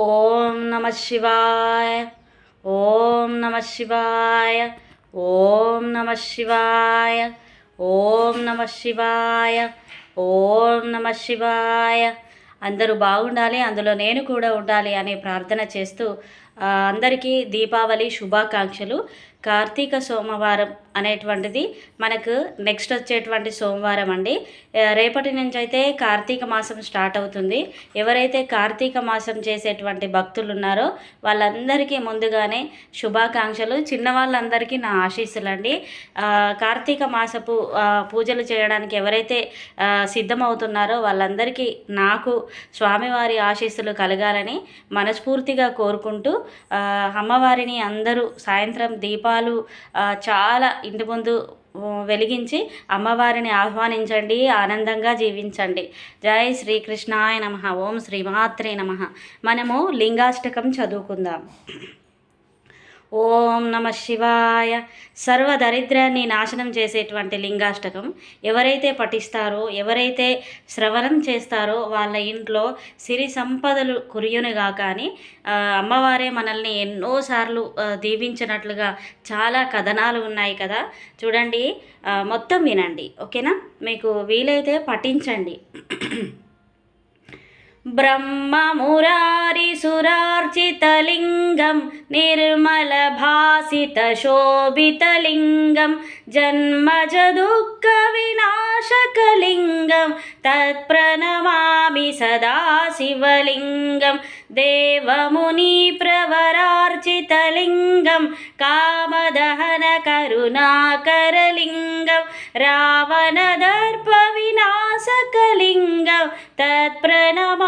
ఓం నమ శివాయ. ఓం నమ శివాయ. ఓం నమ శివాయ. ఓం నమ శివాయ. ఓం నమ శివాయ. అందరూ బాగుండాలి అందులో నేను కూడా ఉండాలి అనే ప్రార్థన చేస్తూ అందరికీ దీపావళి శుభాకాంక్షలు. కార్తీక సోమవారం అనేటువంటిది మనకు నెక్స్ట్ వచ్చేటువంటి సోమవారం అండి. రేపటి నుంచి అయితే కార్తీక మాసం స్టార్ట్ అవుతుంది. ఎవరైతే కార్తీక మాసం చేసేటువంటి భక్తులు ఉన్నారో వాళ్ళందరికీ ముందుగానే శుభాకాంక్షలు. చిన్న వాళ్ళందరికీ నా ఆశీస్సులండి. కార్తీక మాసపు పూజలు చేయడానికి ఎవరైతే సిద్ధమవుతున్నారో వాళ్ళందరికీ నాకు స్వామివారి ఆశీస్సులు కలగాలని మనస్ఫూర్తిగా కోరుకుంటూ అమ్మవారిని అందరూ సాయంత్రం దీపాలు చాలా ఇంటి ముందు వెలిగించి అమ్మవారిని ఆహ్వానించండి ఆనందంగా జీవించండి. జై శ్రీకృష్ణాయ నమ. ఓం శ్రీమాత్రే నమ. మనము లింగాష్టకం చదువుకుందాం. ఓం నమ శివాయ. సర్వదరిద్రాన్ని నాశనం చేసేటువంటి లింగాష్టకం. ఎవరైతే పఠిస్తారో ఎవరైతే శ్రవణం చేస్తారో వాళ్ళ ఇంట్లో సిరి సంపదలు కురియునుగా కానీ అమ్మవారే మనల్ని ఎన్నోసార్లు దీవించినట్లుగా చాలా కథనాలు ఉన్నాయి కదా. చూడండి మొత్తం వినండి. ఓకేనా? మీకు వీలైతే పఠించండి. ब्रह्ममुरारिसुरार्चितलिङ्गं निर्मलभासितशोभितलिङ्गं जन्मजदुःखविनाशकलिङ्गं तत्प्रणमामि सदा शिवलिङ्गं देवमुनिप्रवरार्चितलिङ्गं कामदहनकरुणाकरलिङ्गं रावणदर्पविनाशकलिङ्गं तत्प्रणमामि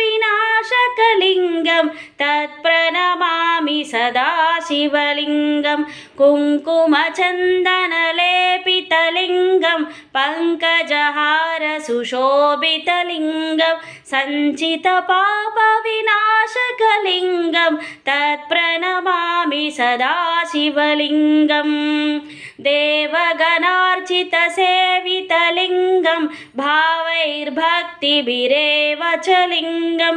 ലിംഗം തത്പ്രണമാ शिवलिङ्गं कुङ्कुमचन्दनलेपितलिङ्गं पङ्कजहारसुशोभितलिङ्गं सञ्चितपापविनाशकलिङ्गं तत्प्रणमामि सदा शिवलिङ्गं देवगणार्चितसेवितलिङ्गं भावैर्भक्तिभिरेव च लिङ्गं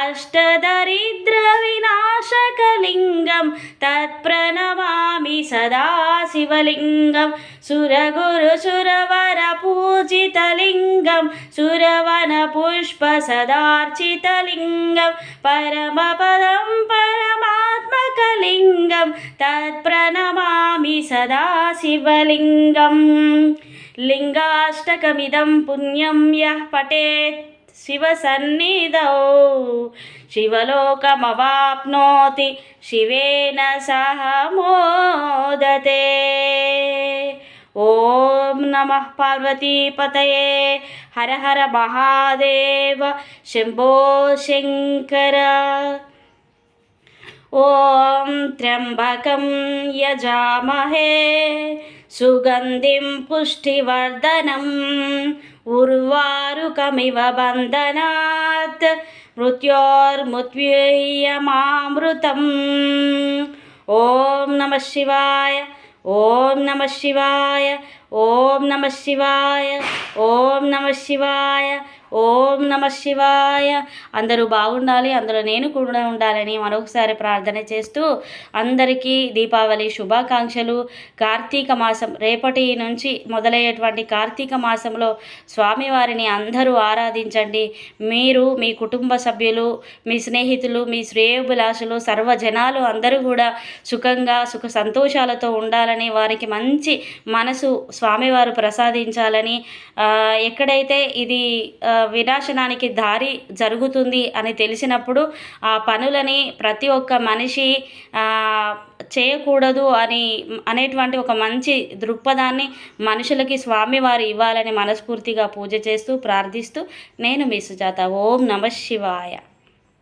अष्टदरिद्रविनाशकलिङ्गं तत्प्रणमामि सदा शिवलिङ्गं सुरगुरुसुरवरपूजितलिङ्गं सुरवनपुष्पसदार्चितलिङ्गं परमपदं परमात्मकलिङ्गं तत्प्रणमामि सदा शिवलिङ्गं लिङ्गाष्टकमिदं पुण्यं यः पठेत् शिवसन्निधौ शिवलोकमवाप्नोति शिवेन सह मोदते ॐ नमः पार्वतीपतये हर हर महादेव शम्भो शङ्कर ॐ त्र्यम्बकं यजामहे సుగంధిం పుష్టివర్ధనం ఉర్వారుకమివ బంధనాత్ మృత్యోర్మృత్యుయమామృతం ఓం నమ శివాయ ఓం నమ శివాయ ఓం నమ శివాయ ఓం నమ శివాయ ఓం నమ శివాయ. అందరూ బాగుండాలి అందులో నేను కూడా ఉండాలని మరొకసారి ప్రార్థన చేస్తూ అందరికీ దీపావళి శుభాకాంక్షలు. కార్తీక మాసం రేపటి నుంచి మొదలయ్యేటువంటి కార్తీక మాసంలో స్వామివారిని అందరూ ఆరాధించండి. మీరు మీ కుటుంబ సభ్యులు మీ స్నేహితులు మీ శ్రేయోభిలాషులు సర్వజనాలు అందరూ కూడా సుఖంగా సుఖ సంతోషాలతో ఉండాలని వారికి మంచి మనసు స్వామివారు ప్రసాదించాలని ఎక్కడైతే ఇది వినాశనానికి దారి జరుగుతుంది అని తెలిసినప్పుడు ఆ పనులని ప్రతి ఒక్క మనిషి చేయకూడదు అని అనేటువంటి ఒక మంచి దృక్పథాన్ని మనుషులకి స్వామివారు ఇవ్వాలని మనస్ఫూర్తిగా పూజ చేస్తూ ప్రార్థిస్తూ నేను మీ సుజాత. ఓం నమ శివాయ.